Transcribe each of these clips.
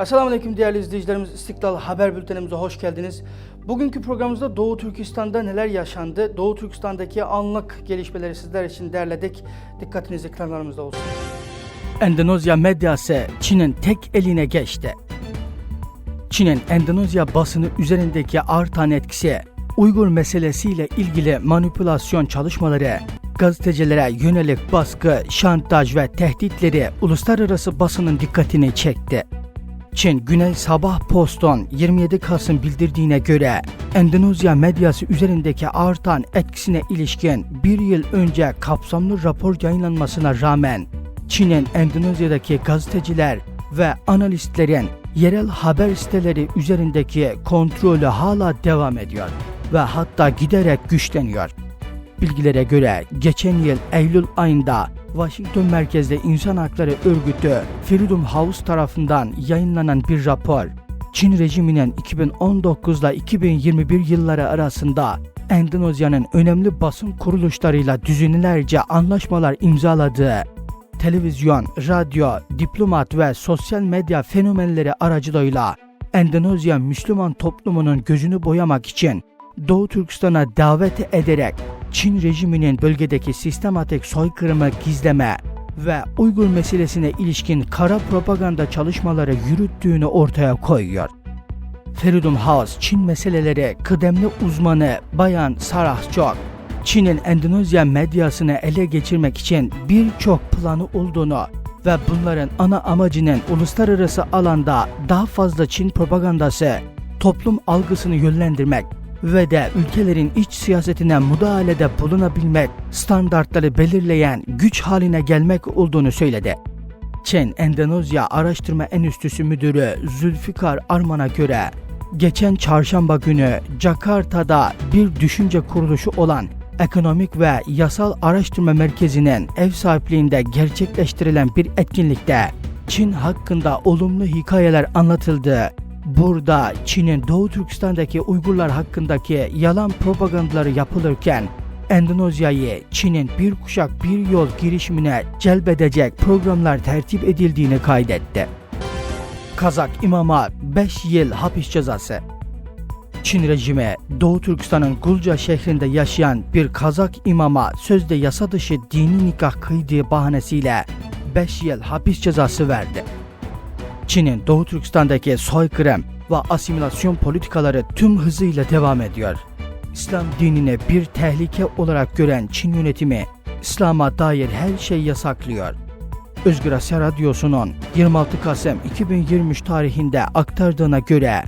Esselamu Aleyküm değerli izleyicilerimiz. İstiklal Haber Bültenimize hoş geldiniz. Bugünkü programımızda Doğu Türkistan'da neler yaşandı? Doğu Türkistan'daki anlık gelişmeleri sizler için derledik. Dikkatiniz ekranlarımızda olsun. Endonezya medyası Çin'in tek eline geçti. Çin'in Endonezya basını üzerindeki artan etkisi, Uygur meselesiyle ilgili manipülasyon çalışmaları, gazetecilere yönelik baskı, şantaj ve tehditleri uluslararası basının dikkatini çekti. Çin Güney Sabah Post'un 27 Kasım bildirdiğine göre Endonezya medyası üzerindeki artan etkisine ilişkin bir yıl önce kapsamlı rapor yayınlanmasına rağmen Çin'in Endonezya'daki gazeteciler ve analistlerin yerel haber siteleri üzerindeki kontrolü hala devam ediyor ve hatta giderek güçleniyor. Bilgilere göre geçen yıl Eylül ayında Washington merkezli insan hakları örgütü Freedom House tarafından yayınlanan bir rapor, Çin rejiminin 2019 ile 2021 yılları arasında Endonezya'nın önemli basın kuruluşlarıyla düzinelerce anlaşmalar imzaladığı, televizyon, radyo, diplomat ve sosyal medya fenomenleri aracılığıyla Endonezya Müslüman toplumunun gözünü boyamak için Doğu Türkistan'a davet ederek Çin rejiminin bölgedeki sistematik soykırımı gizleme ve Uygur meselesine ilişkin kara propaganda çalışmaları yürüttüğünü ortaya koyuyor. Freedom House Çin meseleleri kıdemli uzmanı Bayan Sarah Chok, Çin'in Endonezya medyasını ele geçirmek için birçok planı olduğunu ve bunların ana amacının uluslararası alanda daha fazla Çin propagandası, toplum algısını yönlendirmek ve de ülkelerin iç siyasetine müdahalede bulunabilmek standartları belirleyen güç haline gelmek olduğunu söyledi. Çin Endonezya Araştırma Enstitüsü Müdürü Zülfikar Arman'a göre geçen çarşamba günü Jakarta'da bir düşünce kuruluşu olan Ekonomik ve Yasal Araştırma Merkezi'nin ev sahipliğinde gerçekleştirilen bir etkinlikte Çin hakkında olumlu hikayeler anlatıldı. Burada Çin'in Doğu Türkistan'daki Uygurlar hakkındaki yalan propagandaları yapılırken Endonezya'yı Çin'in bir kuşak bir yol girişimine celbedecek programlar tertip edildiğini kaydetti. Kazak imama 5 yıl hapis cezası. Çin rejimi Doğu Türkistan'ın Gulca şehrinde yaşayan bir Kazak imama sözde yasa dışı dini nikah kıydığı bahanesiyle 5 yıl hapis cezası verdi. Çin'in Doğu Türkistan'daki soykırım ve asimilasyon politikaları tüm hızıyla devam ediyor. İslam dinine bir tehlike olarak gören Çin yönetimi İslam'a dair her şeyi yasaklıyor. Özgür Asya Radyosu'nun 26 Kasım 2023 tarihinde aktardığına göre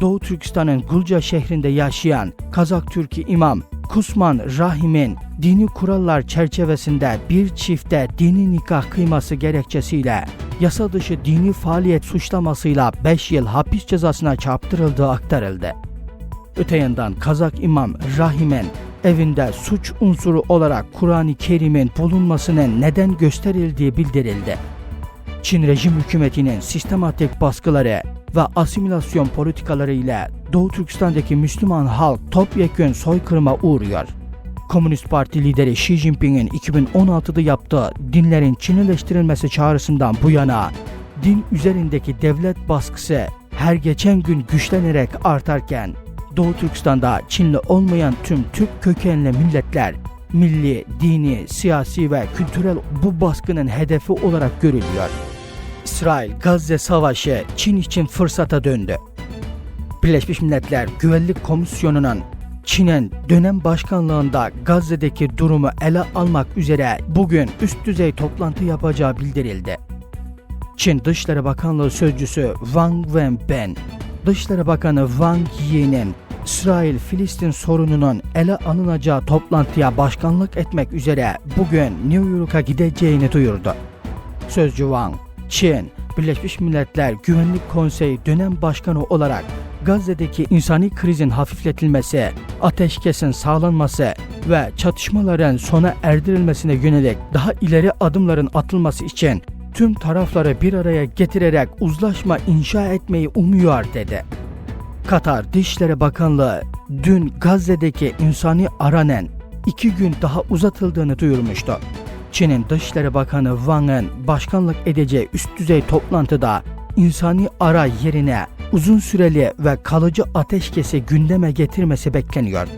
Doğu Türkistan'ın Gulca şehrinde yaşayan Kazak Türk'ü imam Kusman Rahim'in dini kurallar çerçevesinde bir çifte dini nikah kıyması gerekçesiyle yasa dışı dini faaliyet suçlamasıyla 5 yıl hapis cezasına çarptırıldığı aktarıldı. Öte yandan Kazak imam Rahim'in evinde suç unsuru olarak Kur'an-ı Kerim'in bulunmasının neden gösterildiği bildirildi. Çin rejim hükümetinin sistematik baskıları ve asimilasyon politikaları ile Doğu Türkistan'daki Müslüman halk topyekün soykırıma uğruyor. Komünist Parti lideri Xi Jinping'in 2016'da yaptığı dinlerin Çinileştirilmesi çağrısından bu yana din üzerindeki devlet baskısı her geçen gün güçlenerek artarken Doğu Türkistan'da Çinli olmayan tüm Türk kökenli milletler milli, dini, siyasi ve kültürel bu baskının hedefi olarak görülüyor. İsrail-Gazze savaşı Çin için fırsata döndü. Birleşmiş Milletler Güvenlik Komisyonu'nun Çin'in dönem başkanlığında Gazze'deki durumu ele almak üzere bugün üst düzey toplantı yapacağı bildirildi. Çin Dışişleri Bakanlığı Sözcüsü Wang Wenben, Dışişleri Bakanı Wang Yi'nin İsrail Filistin sorununun ele alınacağı toplantıya başkanlık etmek üzere bugün New York'a gideceğini duyurdu. Sözcü Wang, Çin, Birleşmiş Milletler Güvenlik Konseyi dönem başkanı olarak Gazze'deki insani krizin hafifletilmesi, ateşkesin sağlanması ve çatışmaların sona erdirilmesine yönelik daha ileri adımların atılması için tüm tarafları bir araya getirerek uzlaşma inşa etmeyi umuyor dedi. Katar Dışişleri Bakanlığı dün Gazze'deki insani aranın iki gün daha uzatıldığını duyurmuştu. Çin'in Dışişleri Bakanı Wang'ın başkanlık edeceği üst düzey toplantıda insani ara yerine uzun süreli ve kalıcı ateşkesi gündeme getirmesi bekleniyor.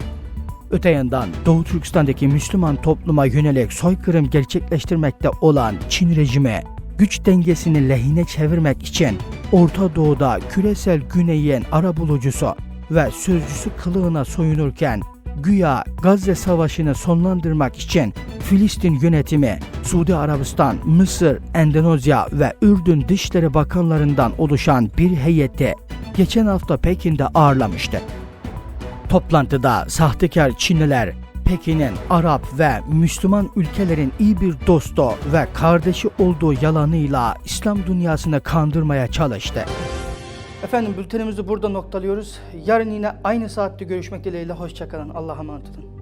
Öte yandan Doğu Türkistan'daki Müslüman topluma yönelik soykırım gerçekleştirmekte olan Çin rejimi güç dengesini lehine çevirmek için Orta Doğu'da küresel güneyin arabulucusu ve sözcüsü kılığına soyunurken güya Gazze Savaşı'nı sonlandırmak için Filistin yönetimi Suudi Arabistan, Mısır, Endonezya ve Ürdün Dışişleri Bakanlarından oluşan bir heyeti geçen hafta Pekin'de ağırlamıştı. Toplantıda sahtekar Çinliler Pekin'in Arap ve Müslüman ülkelerin iyi bir dostu ve kardeşi olduğu yalanıyla İslam dünyasını kandırmaya çalıştı. Efendim bültenimizi burada noktalıyoruz. Yarın yine aynı saatte görüşmek dileğiyle. Hoşçakalın. Allah'a emanet olun.